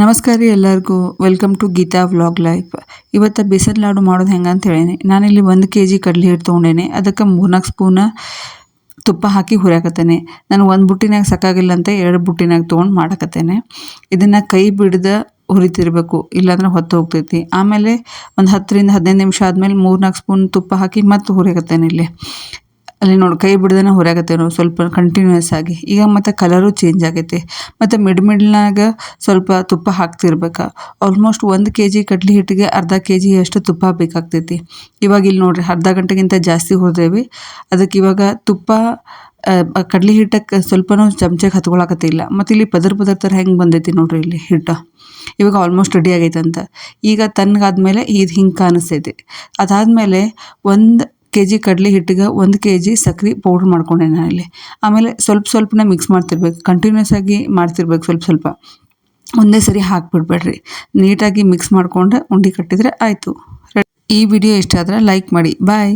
ನಮಸ್ಕಾರ ರೀ ಎಲ್ಲರಿಗೂ. Welcome to Geetha vlog life ಇವತ್ತು ಬೇಸನ್ ಲಾಡು ಮಾಡೋದು ಹೆಂಗೆ ಅಂತ ನಾನು ನಾನಿಲ್ಲಿ ಒಂದು ಕೆ ಜಿ ಕಡಲೆ ಹಿಟ್ಟು ತೊಗೊಂಡೇನೆ. ಅದಕ್ಕೆ ಮೂರ್ನಾಲ್ಕು ಸ್ಪೂನ ತುಪ್ಪ ಹಾಕಿ ಹುರಿಯಾಕತ್ತೇನೆ. ನಾನು ಒಂದು ಬುಟ್ಟಿನಾಗ ಸಾಕಾಗಿಲ್ಲ ಅಂತ ಎರಡು ಬುಟ್ಟಿನಾಗ ತೊಗೊಂಡು ಮಾಡಕತ್ತೇನೆ. ಇದನ್ನು ಕೈ ಬಿಡದ ಹುರಿತಿರ್ಬೇಕು. ಇಲ್ಲಾಂದ್ರೆ ಹೊತ್ತು ಹೋಗ್ತೈತಿ. ಆಮೇಲೆ ಒಂದು ಹತ್ತರಿಂದ ಹದಿನೈದು ನಿಮಿಷ ಆದಮೇಲೆ ಮೂರ್ನಾಲ್ಕು ಸ್ಪೂನ್ ತುಪ್ಪ ಹಾಕಿ ಮತ್ತೆ ಹುರಿಯಾಕತ್ತೇನೆ ಇಲ್ಲಿ. ಅಲ್ಲಿ ನೋಡಿ, ಕೈ ಬಿಡ್ದೇನೆ ಹುರಿಯಾಕತ್ತೇವೆ ನಾವು ಸ್ವಲ್ಪ ಕಂಟಿನ್ಯೂಸ್ ಆಗಿ. ಈಗ ಮತ್ತು ಕಲರು ಚೇಂಜ್ ಆಗೈತಿ. ಮತ್ತು ಮಿಡ್ ಮಿಡ್ಲ್ನಾಗ ಸ್ವಲ್ಪ ತುಪ್ಪ ಹಾಕ್ತಿರ್ಬೇಕು. ಆಲ್ಮೋಸ್ಟ್ ಒಂದು ಕೆ ಜಿ ಕಡ್ಲಿ ಹಿಟ್ಟಿಗೆ ಅರ್ಧ ಕೆ ಜಿಯಷ್ಟು ತುಪ್ಪ ಬೇಕಾಗ್ತೈತಿ. ಇವಾಗ ಇಲ್ಲಿ ನೋಡಿರಿ, ಅರ್ಧ ಗಂಟೆಗಿಂತ ಜಾಸ್ತಿ ಹುರಿದೇವಿ. ಅದಕ್ಕೆ ಇವಾಗ ತುಪ್ಪ ಕಡ್ಲಿ ಹಿಟ್ಟಕ್ಕೆ ಸ್ವಲ್ಪನೂ ಚಮಚಕ್ಕೆ ಹತ್ಕೊಳಕತ್ತಿಲ್ಲ ಮತ್ತು ಇಲ್ಲಿ ಪದರ್ ಪದರ್ ಥರ ಹೆಂಗೆ ಬಂದೈತಿ ನೋಡಿರಿ ಇಲ್ಲಿ ಹಿಟ್ಟು. ಇವಾಗ ಆಲ್ಮೋಸ್ಟ್ ರೆಡಿ ಆಗೈತೆ ಅಂತ ಈಗ ತಣ್ಣಗಾದ್ಮೇಲೆ ಇದು ಹಿಂಗೆ ಕಾಣಿಸ್ತೈತಿ. ಅದಾದಮೇಲೆ ಒಂದು ಕೆ ಜಿ ಕಡಲೆ ಹಿಟ್ಟಿಗೆ ಒಂದು ಕೆ ಜಿ ಸಕ್ರೆ ಪೌಡ್ರ್ ಮಾಡ್ಕೊಂಡೆ ನಾನಿಲ್ಲಿ ಆಮೇಲೆ ಸ್ವಲ್ಪ ಸ್ವಲ್ಪನ ಮಿಕ್ಸ್ ಮಾಡ್ತಿರ್ಬೇಕು. ಕಂಟಿನ್ಯೂಸ್ ಆಗಿ ಮಾಡ್ತಿರ್ಬೇಕು ಸ್ವಲ್ಪ ಸ್ವಲ್ಪ. ಒಂದೇ ಸರಿ ಹಾಕ್ಬಿಡ್ಬೇಡ್ರಿ. ನೀಟಾಗಿ ಮಿಕ್ಸ್ ಮಾಡಿಕೊಂಡು ಉಂಡೆ ಕಟ್ಟಿದರೆ ಆಯಿತು. ಈ ವಿಡಿಯೋ ಇಷ್ಟ ಆದರೆ ಲೈಕ್ ಮಾಡಿ. ಬಾಯ್